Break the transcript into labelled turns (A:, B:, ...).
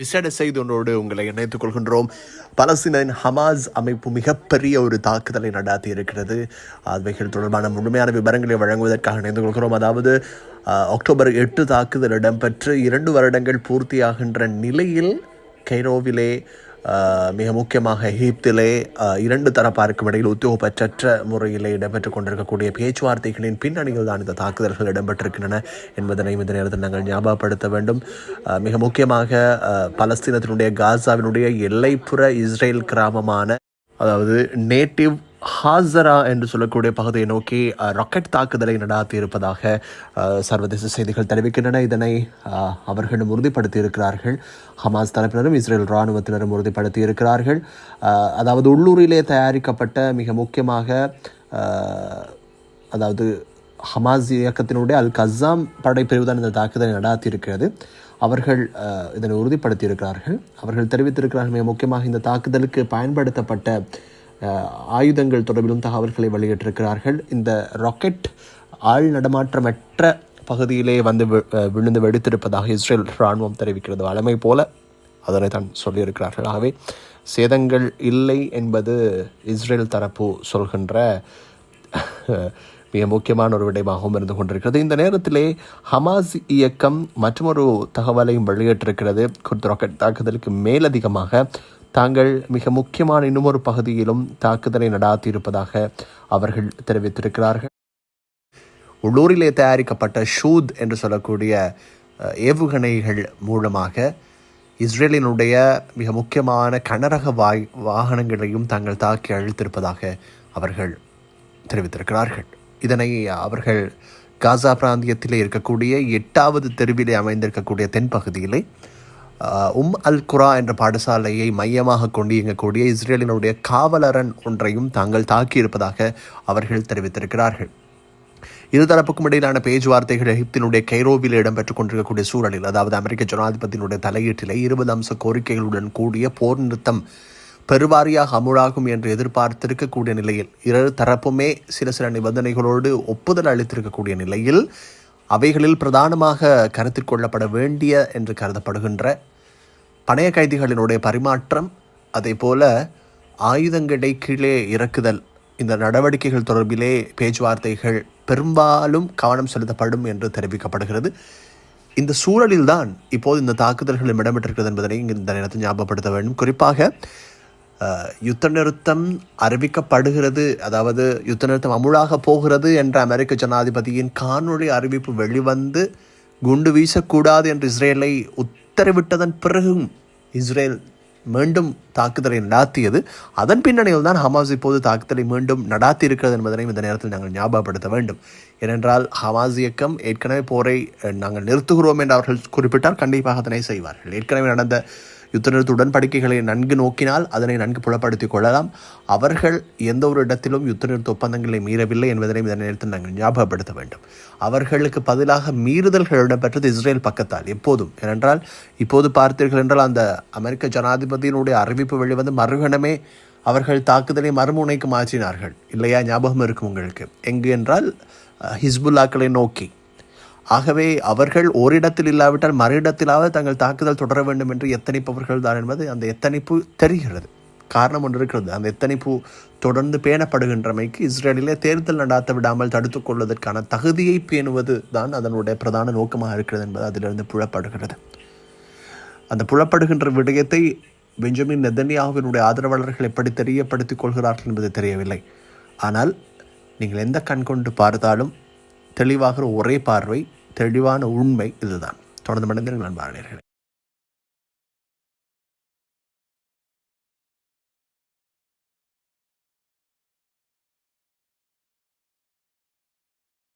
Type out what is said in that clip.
A: விசேட செய்தி உங்களை இணைத்துக் கொள்கின்றோம். பலஸ்தீனின் ஹமாஸ் அமைப்பு மிகப்பெரிய ஒரு தாக்குதலை நடாத்தி இருக்கிறது. அவைகள் தொடர்பான முழுமையான விவரங்களை வழங்குவதற்காக இணைந்து கொள்கிறோம். அதாவது அக்டோபர் எட்டு தாக்குதல் இடம்பெற்று இரண்டு வருடங்கள் பூர்த்தியாகின்ற நிலையில் கைரோவிலே மிக முக்கியமாக எகிப்திலே இரண்டு தரப்பாருக்கும் இடையில் உத்தியோகப்பற்ற முறையிலே இடம்பெற்றுக் கொண்டிருக்கக்கூடிய பேச்சுவார்த்தைகளின் பின்னணியில் தான் இந்த தாக்குதல்கள் இடம்பெற்றிருக்கின்றன என்பதனை இந்த நேரத்தில் நாங்கள் ஞாபகப்படுத்த வேண்டும். மிக முக்கியமாக பலஸ்தீனத்தினுடைய காசாவினுடைய எல்லைப்புற இஸ்ரேல் கிராமமான அதாவது நேட்டிவ் ஹாசரா என்று சொல்லக்கூடிய பகுதியை நோக்கி ராக்கெட் தாக்குதலை நடாத்தியிருப்பதாக சர்வதேச செய்திகள் தெரிவிக்கின்றன. இதனை அவர்களும் உறுதிப்படுத்தியிருக்கிறார்கள். ஹமாஸ் தரப்பினரும் இஸ்ரேல் இராணுவத்தினரும் உறுதிப்படுத்தி இருக்கிறார்கள் அதாவது உள்ளூரிலே தயாரிக்கப்பட்ட மிக முக்கியமாக அதாவது ஹமாஸ் இயக்கத்தினுடைய அல் கசாம் படைப்பிரிவு தான் இந்த தாக்குதலை நடாத்தி இருக்கிறது அவர்கள் இதனை உறுதிப்படுத்தியிருக்கிறார்கள். அவர்கள் தெரிவித்திருக்கிறார்கள் மிக முக்கியமாக இந்த தாக்குதலுக்கு பயன்படுத்தப்பட்ட ஆயுதங்கள் தொடர்பிலும் தகவல்களை வெளியிட்டிருக்கிறார்கள். இந்த ராக்கெட் ஆள் நடமாற்றமற்ற பகுதியிலே வந்து வி- விழுந்து வெடித்திருப்பதாக இஸ்ரேல் இராணுவம் தெரிவிக்கிறது. வழமை போல அதனை தான் சொல்லியிருக்கிறார்கள். ஆகவே சேதங்கள் இல்லை என்பது இஸ்ரேல் தரப்பு சொல்கின்ற மிக முக்கியமான ஒரு விடயமாகவும் இருந்து கொண்டிருக்கிறது. இந்த நேரத்திலே ஹமாஸ் இயக்கம் மற்றொரு தகவலையும் வெளியிட்டிருக்கிறது. குர்த் ராக்கெட் தாக்குதலுக்கு மேலதிகமாக தாங்கள் மிக முக்கியமான இன்னுமொரு பகுதியிலும் தாக்குதலை நடாத்தி இருப்பதாக அவர்கள் தெரிவித்திருக்கிறார்கள். உள்ளூரிலே தயாரிக்கப்பட்ட ஷூத் என்று சொல்லக்கூடிய ஏவுகணைகள் மூலமாக இஸ்ரேலினுடைய மிக முக்கியமான கனரக வாய் வாகனங்களையும் தாங்கள் தாக்கி அழித்திருப்பதாக அவர்கள் தெரிவித்திருக்கிறார்கள். இதனை அவர்கள் காசா பிராந்தியத்திலே இருக்கக்கூடிய எட்டாவது தெருவிலே அமைந்திருக்கக்கூடிய தென்பகுதியிலே உம் அல் குரா என்ற பாடசாலையை மையமாக கொண்டு இயங்கக்கூடிய இஸ்ரேலினுடைய காவலரன் ஒன்றையும் தாங்கள் தாக்கியிருப்பதாக அவர்கள் தெரிவித்திருக்கிறார்கள். இருதரப்புக்கும் இடையிலான பேச்சுவார்த்தைகள் எகிப்தினுடைய கைரோவில் இடம்பெற்றுக் கொண்டிருக்கக்கூடிய சூழலில் அதாவது அமெரிக்க ஜனாதிபதியினுடைய தலையீட்டிலே இருபது அம்ச கோரிக்கைகளுடன் கூடிய போர் நிறுத்தம் பெருவாரியாக அமுழாகும் என்று எதிர்பார்த்திருக்கக்கூடிய நிலையில் இரு தரப்புமே சில சில நிபந்தனைகளோடு ஒப்புதல் அளித்திருக்கக்கூடிய நிலையில் அவைகளில் பிரதானமாக கருத்தில் கொள்ளப்பட வேண்டிய என்று கருதப்படுகின்ற பணைய கைதிகளினுடைய பரிமாற்றம் அதே போல ஆயுதங்களை கீழே இறக்குதல் இந்த நடவடிக்கைகள் தொடர்பிலே பேச்சுவார்த்தைகள் பெரும்பாலும் கவனம் செலுத்தப்படும் என்று தெரிவிக்கப்படுகிறது. இந்த சூழலில்தான் இப்போது இந்த தாக்குதல்கள் இடம்பெற்றிருக்கிறது என்பதனை இந்த நேரத்தில் ஞாபகப்படுத்த வேண்டும். குறிப்பாக யுத்த நிறுத்தம் அறிவிக்கப்படுகிறது. அதாவது யுத்த நிறுத்தம் அமுழாக போகிறது என்ற அமெரிக்க ஜனாதிபதியின் காணொளி அறிவிப்பு வெளிவந்து குண்டு வீசக்கூடாது என்று இஸ்ரேலை உத்தரவிட்டதன் பிறகும் இஸ்ரேல் மீண்டும் தாக்குதலை நடாத்தியது. அதன் பின்னணியில் தான் ஹமாஸ் இப்போது தாக்குதலை மீண்டும் நடாத்தி இருக்கிறது என்பதனை இந்த நேரத்தில் நாங்கள் ஞாபகப்படுத்த வேண்டும். ஏனென்றால் ஹமாஸ் இயக்கம் ஏற்கனவே போரை நாங்கள் நிறுத்துகிறோம் என்று அவர்கள் குறிப்பிட்டால் கண்டிப்பாக அதனை செய்வார்கள். ஏற்கனவே நடந்த யுத்தநிறுத்த உடன்படிக்கைகளை நன்கு நோக்கினால் அதனை நன்கு புலப்படுத்திக் கொள்ளலாம். அவர்கள் எந்த ஒரு இடத்திலும் யுத்தநிறுத்த ஒப்பந்தங்களை மீறவில்லை என்பதனை இந்த நேரத்தில் நாங்கள் ஞாபகப்படுத்த வேண்டும். அவர்களுக்கு பதிலாக மீறுதல்கள் இடம்பெற்றது இஸ்ரேல் பக்கத்தால். எப்போதும். ஏனென்றால் இப்போது பார்த்தீர்கள் என்றால் அந்த அமெரிக்க ஜனாதிபதியினுடைய அறிவிப்பு வெளிவந்து மறுகணமே அவர்கள் தாக்குதலை மறுமுனைக்கு மாற்றினார்கள். இல்லையா? ஞாபகம் இருக்கும் உங்களுக்கு. எங்கு என்றால் ஹிஸ்புல்லாக்களை நோக்கி. ஆகவே அவர்கள் ஓரிடத்தில் இல்லாவிட்டால் மறு இடத்திலாவது தங்கள் தாக்குதல் தொடர வேண்டும் என்று எத்தனைப்பவர்கள் தான் என்பது அந்த எத்தனைப்பு தெரிகிறது. காரணம் ஒன்று இருக்கிறது. அந்த எத்தனைப்பு தொடர்ந்து பேணப்படுகின்றமைக்கு இஸ்ரேலிலே தேர்தல் நடாத்த விடாமல் தடுத்துக் கொள்வதற்கான தகுதியை பேணுவது தான் அதனுடைய பிரதான நோக்கமாக இருக்கிறது என்பது அதிலிருந்து புலப்படுகிறது. அந்த புலப்படுகின்ற விடயத்தை பெஞ்சமின் நெதன்யாவினுடைய ஆதரவாளர்கள் எப்படி தெரியப்படுத்திக் கொள்கிறார்கள் என்பது தெரியவில்லை. ஆனால் நீங்கள் எந்த கண் கொண்டு பார்த்தாலும் தெளிவாகிற ஒரே பார்வை தெளிவான உண்மை இதுதான். தொடர்ந்து மனிதர்கள் நண்பாளர்கள்